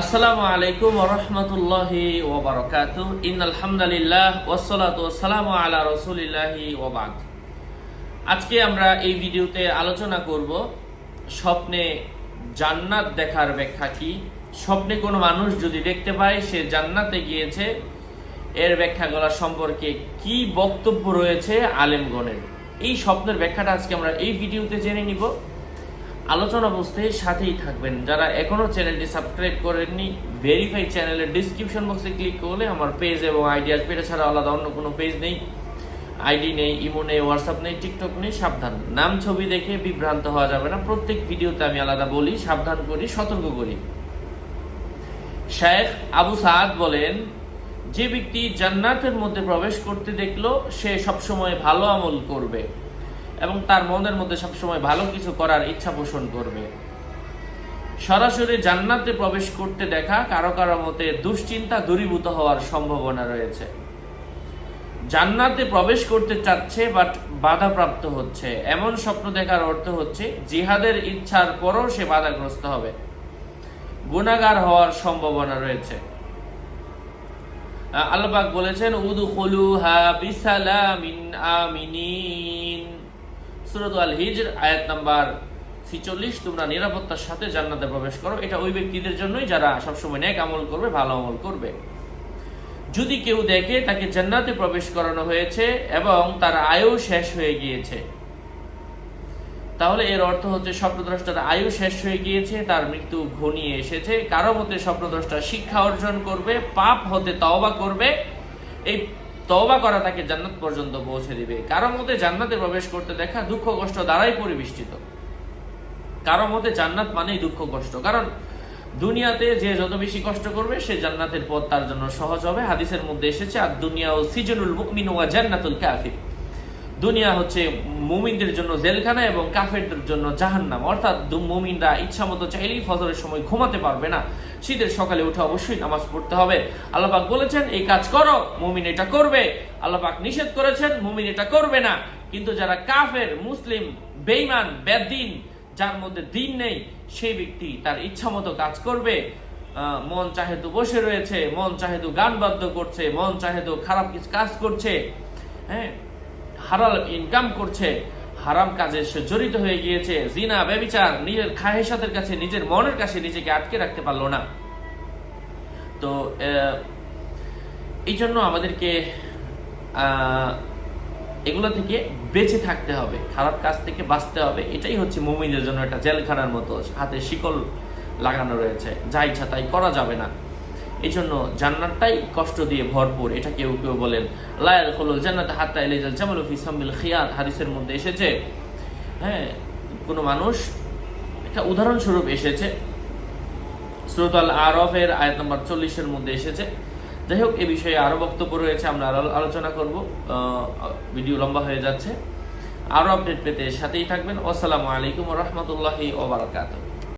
আসসালামু আলাইকুম রহমতুল্লাহি ওবরাকাতু ইন আলহামদুলিল্লাহ ওয়াসসালাতু ওয়াসসালামু আলা রাসূলিল্লাহি ওয়াবাদ আজকে আমরা এই ভিডিওতে আলোচনা করব, স্বপ্নে জান্নাত দেখার ব্যাখ্যা কি? স্বপ্নে কোনো মানুষ যদি দেখতে পায়, সে জান্নাতে গিয়েছে, এর ব্যাখ্যাগুলো সম্পর্কে কি বক্তব্য রয়েছে আলেমগণের? এই স্বপ্নের ব্যাখ্যাটা আজকে আমরা এই ভিডিওতে জেনে নিব। আলোচনা বুঝতে সাথেই থাকবেন। যারা এখনও চ্যানেলটি সাবস্ক্রাইব করেননি ভেরিফাই চ্যানেলের ডিসক্রিপশন বক্সে ক্লিক করলে আমার পেজ এবং আইডি আসবে। এটা ছাড়া আলাদা অন্য কোনো পেজ নেই। আইডি নেই ইমো নেই হোয়াটসঅ্যাপ নেই টিকটক নেই, সাবধান। নাম, ছবি দেখে বিভ্রান্ত হওয়া যাবে না। প্রত্যেক ভিডিওতে আমি আলাদা বলি, সাবধান করি, সতর্ক করি। শেখ আবু সাদ বলেন, যে ব্যক্তি জান্নাতের মধ্যে প্রবেশ করতে দেখল, সে সবসময় ভালো আমল করবে। এবং তার মনের মধ্যে সবসময় ভালো কিছু করার ইচ্ছা পোষণ করবে। সরাসরি জান্নাতে প্রবেশ করতে দেখা কারও কারও মতে দুশ্চিন্তা দূরীভূত হওয়ার সম্ভাবনা রয়েছে। জান্নাতে প্রবেশ করতে চাচ্ছে বাট বাধাপ্রাপ্ত হচ্ছে। এমন স্বপ্ন দেখার অর্থ হচ্ছে, জিহাদের ইচ্ছার পরও সে বাধাগ্রস্ত হবে। গুণাগার হওয়ার সম্ভাবনা রয়েছে। আল্লাপাক বলেছেন, উদুখুলুহা বিসালামিন আমিনিন। সূরাত আল হিজর, আয়াত নাম্বার 46 তোমরা নিরাপত্তার সাথে জান্নাতে প্রবেশ করো। এটা ওই ব্যক্তিদের জন্যই যারা সবসময় নেক আমল করবে, ভালো আমল করবে। যদি কেউ দেখে তাকে জান্নাতে প্রবেশ করানো হয়েছে এবং তার আয়ু শেষ হয়ে গিয়েছে, তাহলে এর অর্থ হচ্ছে স্বপ্নদ্রষ্টার আয়ু শেষ হয়ে গিয়েছে, তার মৃত্যু ঘনিয়ে এসেছে। কারও মতে স্বপ্নদ্রষ্টা শিক্ষা অর্জন করবে, পাপ হতে তওবা করবে। এই তওবা করা তাকে জান্নাত পর্যন্ত পৌঁছে দিবে। কারও মতে জান্নাতে প্রবেশ করতে দেখা দুঃখ, কষ্ট দ্বারাই পরিবেষ্টিত। কারও মতে জান্নাত মানেই দুঃখ, কষ্ট। কারণ দুনিয়াতে যে যত বেশি কষ্ট করবে, সে জান্নাতের পথ তার জন্য সহজ হবে। হাদিসের মধ্যে এসেছে আর দুনিয়া ও সিজনুল মুকমিন ওয়া জান্নাতুল কাফির। দুনিয়া হচ্ছে মুমিনদের জন্য জেলখানা এবং কাফেরদের জন্য জাহান্নাম। অর্থাৎ মুমিনরা ইচ্ছা মতো চাইলেই ফজরের সময় ঘুমাতে পারবে না। শীতের সকালে উঠে অবশ্যই নামাজ পড়তে হবে। আল্লাপাক বলেছেন, এই কাজ করো, মুমিন এটা করবে। আল্লাপাক নিষেধ করেছেন, মুমিন এটা করবে না। কিন্তু যারা কাফের, মুসলিম বেইমান বেদিন, যার মধ্যে দিন নেই, সেই ব্যক্তি তার ইচ্ছা মতো কাজ করবে। মন চাহে তো বসে রয়েছে, মন চাহে তো গান বাদ্য করছে, মন চাহে তো খারাপ কিছু কাজ করছে হ্যাঁ হারাল ইনকাম করছে। হারাম কাজে সে জড়িত হয়ে গিয়েছে। জিনা, ব্যবিচার, নিজের খাহেসাতের কাছে, নিজের মনের কাছে নিজেকে আটকে রাখতে পারল না। তো এই জন্য আমাদেরকে এগুলো থেকে বেঁচে থাকতে হবে, খারাপ কাজ থেকে বাঁচতে হবে। এটাই হচ্ছে মুমিনের জন্য একটা জেলখানার মতো, হাতে শিকল লাগানো রয়েছে। যা ইচ্ছা তাই করা যাবে না। এই জন্য জান্নাতটাই কষ্ট দিয়ে ভরপুর, এটা কেউ কেউ বলেন। লায়াল খোলল জান্নাত হাত্তা জামাল ফি খিয়াত হাদিসের মধ্যে এসেছে। হ্যাঁ কোনো মানুষ একটা উদাহরণস্বরূপ এসেছে। সুরতাল আরফের আয়াত নম্বর চল্লিশের মধ্যে এসেছে। যাই হোক, এ বিষয়ে আরও বক্তব্য রয়েছে, আমরা আরও আলোচনা করব। ভিডিও লম্বা হয়ে যাচ্ছে। আরও আপডেট পেতে সাথেই থাকবেন। আসসালামু আলাইকুম রহমতুল্লাহি ওবরাকাতুহ